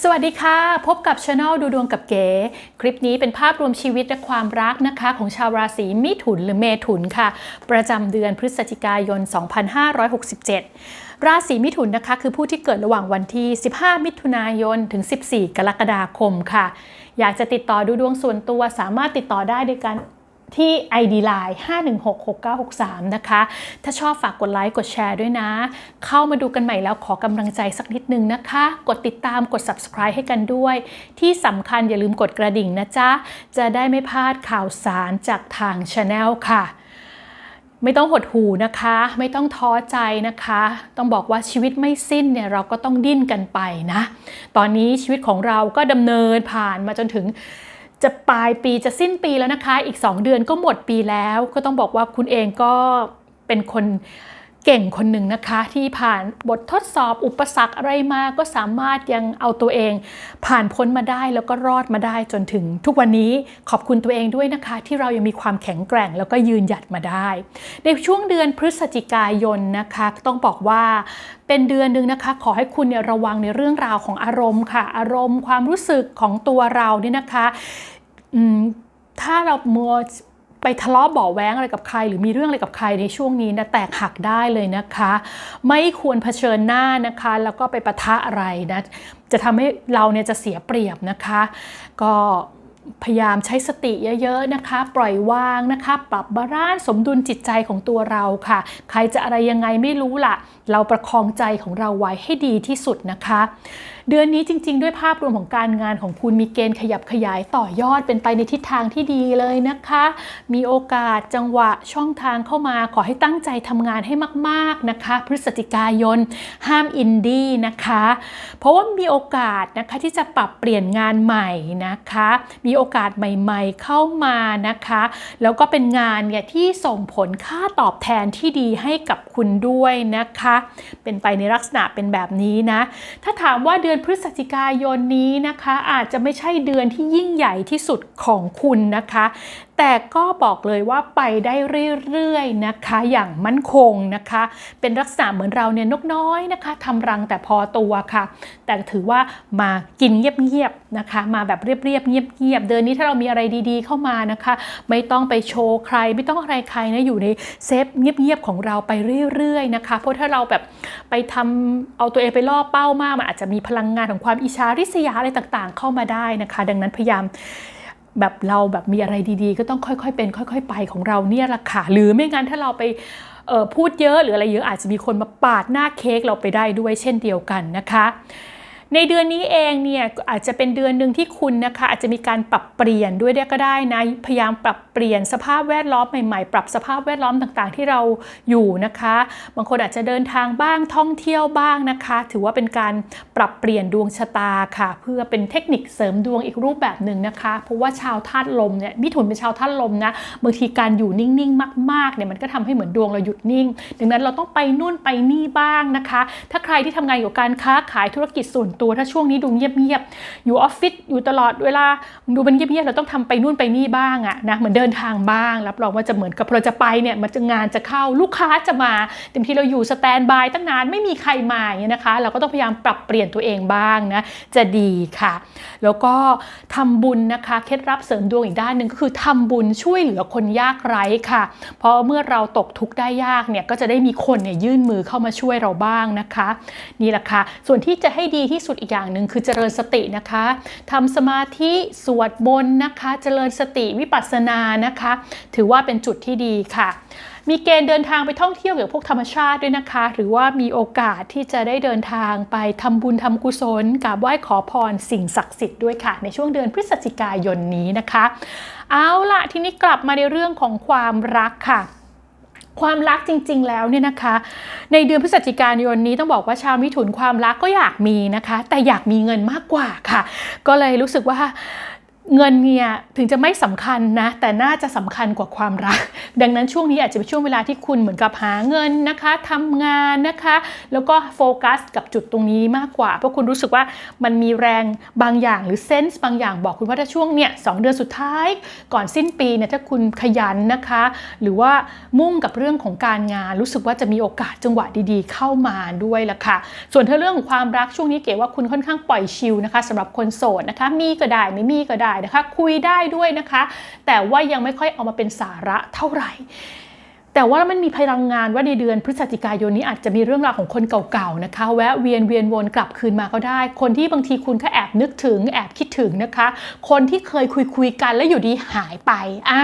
สวัสดีค่ะ พบกับช anel ดูดวงกับเก๋ คลิปนี้เป็นภาพรวมชีวิตและความรักนะคะ ของชาวราศีมิถุนหรือเมถุนค่ะ ประจำเดือนพฤศจิกายน 2567ราศีมิถุนนะคะคือผู้ที่เกิดระหว่างวันที่ 15 มิถุนายน ถึง 14 กรกฎาคมค่ะ อยากจะติดต่อดูดวงส่วนตัวสามารถติดต่อได้โดยการ ที่ ID Line 5166963 นะคะ ถ้าชอบฝากกดไลค์กดแชร์ด้วยนะ เข้ามาดูกันใหม่แล้วขอกำลังใจสักนิดนึงนะคะ กดติดตามกด subscribe ให้กันด้วย ที่สำคัญอย่าลืมกดกระดิ่งนะจ๊ะ จะได้ไม่พลาดข่าวสารจากทาง Channel ค่ะไม่ต้องหดหูนะคะ ไม่ต้องท้อใจนะคะ ต้องบอกว่าชีวิตไม่สิ้นเนี่ยเราก็ต้องดิ้นกันไปนะ ตอนนี้ชีวิตของเราก็ดำเนินผ่านมาจนถึง จะปลายปีจะสิ้นปีแล้วนะคะ อีก 2 เดือนก็หมดปีแล้ว ก็ต้องบอกว่าคุณเองก็เป็นคน เก่งคนหนึ่งนะคะที่ผ่านบททดสอบอุปสรรคอะไรมาก็สามารถยังเอาตัวเอง ผ่านพ้นมาได้แล้วก็รอดมาได้จนถึงทุกวันนี้ขอบคุณตัวเองด้วยนะคะ ที่เรายังมีความแข็งแกร่งแล้วก็ยืนหยัดมาได้ ในช่วงเดือนพฤศจิกายนนะคะต้องบอกว่าเป็นเดือนหนึ่งนะคะ ขอให้คุณเนี่ยระวังในเรื่องราวของอารมณ์ค่ะ อารมณ์ความรู้สึกของตัวเราเนี่ยนะคะถ้าเรามัว ไปทะเลาะเบาแว้งอะไรกับใคร หรือมีเรื่องอะไรกับใครในช่วงนี้นะแตกหักได้เลยนะคะ ไม่ควรเผชิญหน้านะคะ แล้วก็ไปปะทะอะไรนะจะทำให้เราเนี่ยจะเสียเปรียบนะคะ ก็พยายามใช้สติเยอะๆนะคะ ปล่อยวางนะคะ ปรับบาลานซ์สมดุลจิตใจของตัวเราค่ะ ใครจะอะไรยังไงไม่รู้ล่ะ เราประคองใจของเราไว้ให้ดีที่สุดนะคะ เดือนนี้จริง ๆ ด้วยภาพรวมของการงานของคุณมีเกณฑ์ขยับขยายต่อยอดเป็นไปในทิศทางที่ดีเลยนะคะ มีโอกาสจังหวะช่องทางเข้ามาขอให้ตั้งใจทำงานให้มากๆนะคะ พฤศจิกายน ห้ามอินดี้นะคะ เพราะว่ามีโอกาสนะคะที่จะปรับเปลี่ยนงานใหม่นะคะ มีโอกาสใหม่ ๆ เข้ามานะคะ แล้วก็เป็นงานเนี่ยที่ส่งผลค่าตอบแทนที่ดีให้กับคุณด้วยนะคะ เป็นไปในลักษณะเป็นแบบนี้นะ ถ้าถามว่าเดือนอนพฤศจิกายนนี้นะคะ อาจจะไม่ใช่เดือนที่ยิ่งใหญ่ที่สุดของคุณนะคะแต่ก็บอกเลยว่าไปได้เรื่อยๆนะคะ อย่างมั่นคงนะคะ เป็นลักษณะเหมือนเราเนี่ยนกน้อยนะคะทำรังแต่พอตัวค่ะ แต่ถือว่ามากินเงียบๆนะคะ มาแบบเรียบๆเงียบๆเดือนนี้ถ้าเรามีอะไรดีๆเข้ามานะคะ ไม่ต้องไปโชว์ใคร ไม่ต้องอะไรใครนะอยู่ในเซฟเงียบๆของเราไปเรื่อยๆนะคะ เพราะถ้าเราแบบไปทำเอาตัวเองไปล่อเป้ามากมันอาจจะมีพลังงานของความอิจฉาริษยาอะไรต่างๆ เข้ามาได้นะคะ ดังนั้นพยายาม แบบเราแบบมีอะไรดีๆ ก็ต้องค่อยๆเป็น ค่อยๆ ไปของเราเนี่ยแหละค่ะหรือไม่งั้นถ้าเราไปพูดเยอะหรืออะไรเยอะอาจจะมีคนมาปาดหน้าเค้กเราไปได้ด้วยเช่นเดียวกันนะคะ ในเดือนนี้เองเนี่ยอาจจะเป็นเดือนหนึ่งที่คุณนะคะอาจจะมีการปรับเปลี่ยนด้วยก็ได้นะพยายามปรับเปลี่ยนสภาพแวดล้อมใหม่ๆ ปรับสภาพแวดล้อมต่างๆ ที่เราอยู่นะคะ บางคนอาจจะเดินทางบ้างท่องเที่ยวบ้างนะคะ ถือว่าเป็นการปรับเปลี่ยนดวงชะตาค่ะ เพื่อเป็นเทคนิคเสริมดวงอีกรูปแบบหนึ่งนะคะ เพราะว่าชาวธาตุลมเนี่ยมิถุนเป็นชาวธาตุลมนะบางทีการอยู่นิ่งๆ มากๆเนี่ยมันก็ทำให้เหมือนดวงเราหยุดนิ่ง ดังนั้นเราต้องไปนู่นไปนี่บ้างนะคะ ถ้าใครที่ทำงานอยู่ยวกับการค้าขายธุรกิจส่วนตัว ถ้าช่วงนี้ดูเงียบๆอยู่ออฟฟิศอยู่ตลอดเวลาดูมันเงียบๆเราต้องทำไปนู่นไปนี่บ้างอะนะเหมือนเดินทางบ้าง รับรองว่าจะเหมือนกับเราจะไปเนี่ยมันจะงานจะเข้าลูกค้าจะมาเต็มที่เราอยู่สแตนบายตั้งนานไม่มีใครมาอย่างเงี้ยนะคะ เราก็ต้องพยายามปรับเปลี่ยนตัวเองบ้างนะจะดีค่ะ แล้วก็ทำบุญนะคะเคล็ดลับเสริมดวงอีกด้านหนึ่งก็คือทำบุญช่วยเหลือคนยากไร้ค่ะ เพราะเมื่อเราตกทุกข์ได้ยากเนี่ยก็จะได้มีคนเนี่ยยื่นมือเข้ามาช่วยเราบ้างนะคะ นี่แหละค่ะส่วนที่จะให้ดีที่สุดอีกอย่างหนึ่งคือเจริญสตินะคะทำสมาธิสวดมนต์นะคะ เจริญสติวิปัสสนานะคะ ถือว่าเป็นจุดที่ดีค่ะ มีเกณฑ์เดินทางไปท่องเที่ยวเกี่ยวกับพวกธรรมชาติด้วยนะคะ หรือว่ามีโอกาสที่จะได้เดินทางไปทำบุญทำกุศลกราบไหว้ขอพรสิ่งศักดิ์สิทธิ์ด้วยค่ะ ในช่วงเดือนพฤศจิกายนนี้นะคะ เอาล่ะทีนี้กลับมาในเรื่องของความรักค่ะ ความรักจริง ๆ แล้วเนี่ยนะคะ ในเดือนพฤศจิกายนนี้ต้องบอกว่าชาวมิถุนความรักก็อยากมีนะคะ แต่อยากมีเงินมากกว่าค่ะ ก็เลยรู้สึกว่า เงินเนี่ยถึงจะไม่สำคัญนะ แต่น่าจะสำคัญกว่าความรัก ดังนั้นช่วงนี้อาจจะเป็นช่วงเวลาที่คุณเหมือนกับหาเงินนะคะทำงานนะคะ แล้วก็โฟกัสกับจุดตรงนี้มากกว่า เพราะคุณรู้สึกว่ามันมีแรงบางอย่างหรือเซนส์บางอย่างบอกคุณว่าถ้าช่วงเนี่ยสองเดือนสุดท้าย ก่อนสิ้นปีเนี่ยถ้าคุณขยันนะคะ หรือว่ามุ่งกับเรื่องของการงาน รู้สึกว่าจะมีโอกาสจังหวะดีๆ เข้ามาด้วยละค่ะ ส่วนถ้าเรื่องของความรักช่วงนี้เก๋ว่าคุณค่อนข้างปล่อยชิลนะคะสำหรับคนโสดนะคะ มีก็ได้ไม่มีก็ได้นะคะ คุยได้ด้วยนะคะ แต่ว่ายังไม่ค่อยเอามาเป็นสาระเท่าไหร่ แต่ว่ามันมีพลังงานว่าในเดือนพฤศจิกายนนี้อาจจะมีเรื่องราวของคนเก่าๆนะคะ แวะเวียนเวียนวนกลับคืนมาก็ได้ คนที่บางทีคุณก็แอบนึกถึงแอบคิดถึงนะคะ คนที่เคยคุยคุยกันแล้วอยู่ดีหายไปอ่า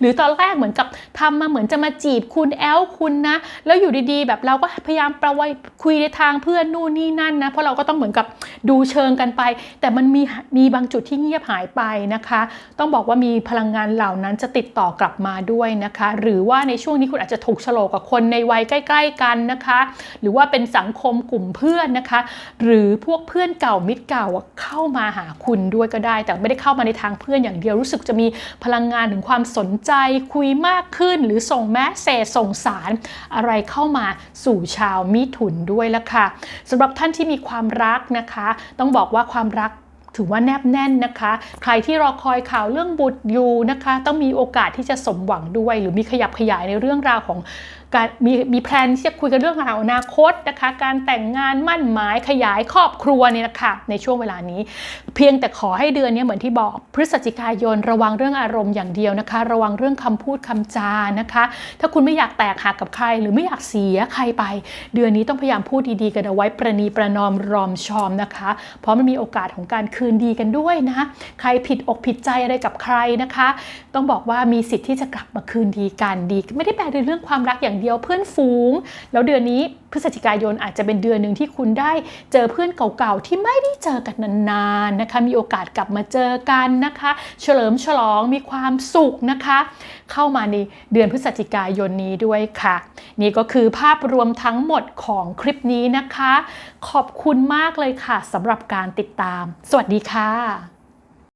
หรือตอนแรกเหมือนกับทำมาเหมือนจะมาจีบคุณแอลคุณนะ แล้วอยู่ดีๆ แบบเราก็พยายามประไว้คุยในทางเพื่อนนู่นนี่นั่นนะเพราะเราก็ต้องเหมือนกับดูเชิงกันไป แต่มันมีมีบางจุดที่เงียบหายไปนะคะ ต้องบอกว่ามีพลังงานเหล่านั้นจะติดต่อกลับมาด้วยนะคะ หรือว่าในช่วงนี้คุณอาจจะถูกโฉลกกับคนในวัยใกล้ ๆ กันนะคะ หรือว่าเป็นสังคมกลุ่มเพื่อนนะคะ หรือพวกเพื่อนเก่ามิตรเก่าเข้ามาหาคุณด้วยก็ได้ แต่ไม่ได้เข้ามาในทางเพื่อนอย่างเดียวรู้สึกจะมีพลังงานถึงความสนใจคุยมากขึ้น หรือส่งแมสเซจส่งสารอะไรเข้ามาสู่ชาวมิถุนด้วยละค่ะสำหรับท่านที่มีความรักนะคะ ต้องบอกว่าความรัก ถือว่าแนบแน่นนะคะ ใครที่รอคอยข่าวเรื่องบุตรอยู่นะคะ ต้องมีโอกาสที่จะสมหวังด้วย หรือมีขยับขยายในเรื่องราวของ การมีมีแพลนที่จะคุยกันเรื่องราวอนาคตนะคะ การแต่งงานมั่นหมายขยายครอบครัวเนี่ยนะคะในช่วงเวลานี้ เพียงแต่ขอให้เดือนนี้เหมือนที่บอก พฤศจิกายนระวังเรื่องอารมณ์อย่างเดียวนะคะ ระวังเรื่องคำพูดคำจานะคะ ถ้าคุณไม่อยากแตกหักกับใคร หรือไม่อยากเสียใครไป เดือนนี้ต้องพยายามพูดดีๆกันเอาไว้ประนีประนอมรอมชอมนะคะ เพราะมันมีโอกาสของการคืนดีกันด้วยนะ ใครผิดอกผิดใจอะไรกับใครนะคะ ต้องบอกว่ามีสิทธิ์ที่จะกลับมาคืนดีกันดี ไม่ได้แปลในเรื่องความรักอย่างเดียวเพื่อนฝูง แล้วเดือนนี้พฤศจิกายนอาจจะเป็นเดือนหนึ่งที่คุณได้เจอเพื่อนเก่าๆ ที่ไม่ได้เจอกันนานๆนะคะ มีโอกาสกลับมาเจอกันนะคะ เฉลิมฉลองมีความสุขนะคะ เข้ามาในเดือนพฤศจิกายนนี้ด้วยค่ะ นี่ก็คือภาพรวมทั้งหมดของคลิปนี้นะคะ ขอบคุณมากเลยค่ะสำหรับการติดตาม สวัสดีค่ะ